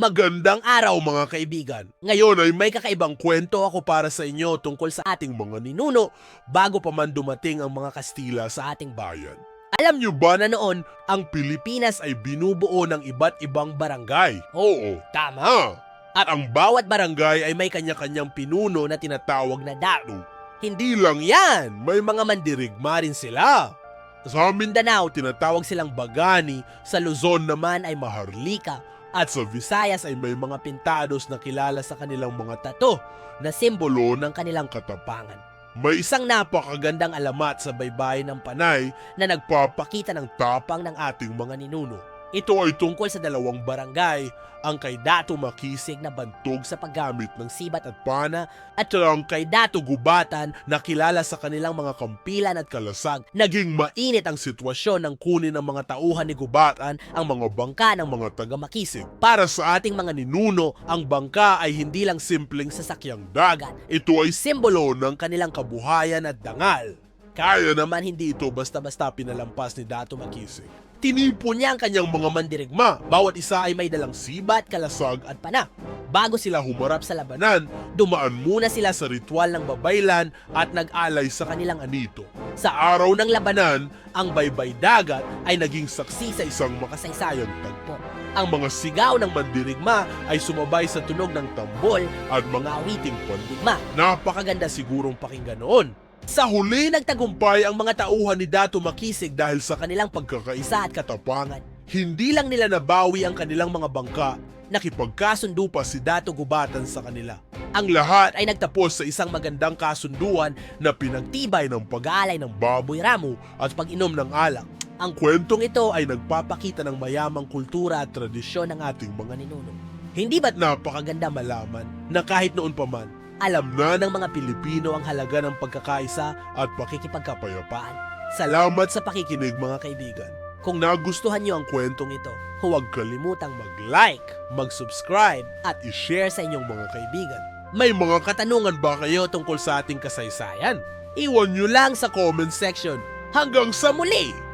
Magandang araw mga kaibigan. Ngayon ay may kakaibang kwento ako para sa inyo tungkol sa ating mga ninuno bago pa man dumating ang mga Kastila sa ating bayan. Alam niyo ba na noon, ang Pilipinas ay binubuo ng iba't ibang barangay? Oo, tama. At ang bawat barangay ay may kanya-kanyang pinuno na tinatawag na dato. Hindi lang yan, may mga mandirigma rin sila. Sa Mindanao, tinatawag silang Bagani, sa Luzon naman ay Maharlika, at sa Visayas ay may mga pintados na kilala sa kanilang mga tato na simbolo ng kanilang katapangan. May isang napakagandang alamat sa baybayin ng Panay na nagpapakita ng tapang ng ating mga ninuno. Ito ay tungkol sa dalawang barangay, ang kay Dato Makisig na bantog sa paggamit ng sibat at pana at ang kay Dato Gubatan na kilala sa kanilang mga kampilan at kalasag. Naging mainit ang sitwasyon ng kunin ng mga tauhan ni Gubatan ang mga bangka ng mga taga-Makisig. Para sa ating mga ninuno, ang bangka ay hindi lang simpleng sasakyang dagat. Ito ay simbolo ng kanilang kabuhayan at dangal. Kaya naman hindi ito basta-basta pinalampas ni Dato Makisig. Tinipo niya ang kanyang mga mandirigma. Bawat isa ay may dalang sibat, kalasag at pana. Bago sila humarap sa labanan, dumaan muna sila sa ritual ng babaylan at nag-alay sa kanilang anito. Sa araw ng labanan, ang baybay dagat ay naging saksi sa isang makasaysayang tagpo. Ang mga sigaw ng mandirigma ay sumabay sa tunog ng tambol at mga awiting pandigma. Napakaganda sigurong pakinggan noon. Sa huli nagtagumpay ang mga tauhan ni Dato Makisig dahil sa kanilang pagkakaisa at katapangan. Hindi lang nila nabawi ang kanilang mga bangka, nakipagkasundo pa si Dato Gubatan sa kanila. Ang lahat ay nagtapos sa isang magandang kasunduan na pinagtibay ng pag-aalay ng baboy ramo at pag-inom ng alak. Ang kwentong ito ay nagpapakita ng mayamang kultura at tradisyon ng ating mga ninuno. Hindi ba't napakaganda malaman na kahit noon pa man, alam na ng mga Pilipino ang halaga ng pagkakaisa at pakikipagkapayapaan. Salamat sa pakikinig mga kaibigan. Kung nagustuhan niyo ang kwentong ito, huwag kalimutang mag-like, mag-subscribe at i-share sa inyong mga kaibigan. May mga katanungan ba kayo tungkol sa ating kasaysayan? Iwan niyo lang sa comment section. Hanggang sa muli!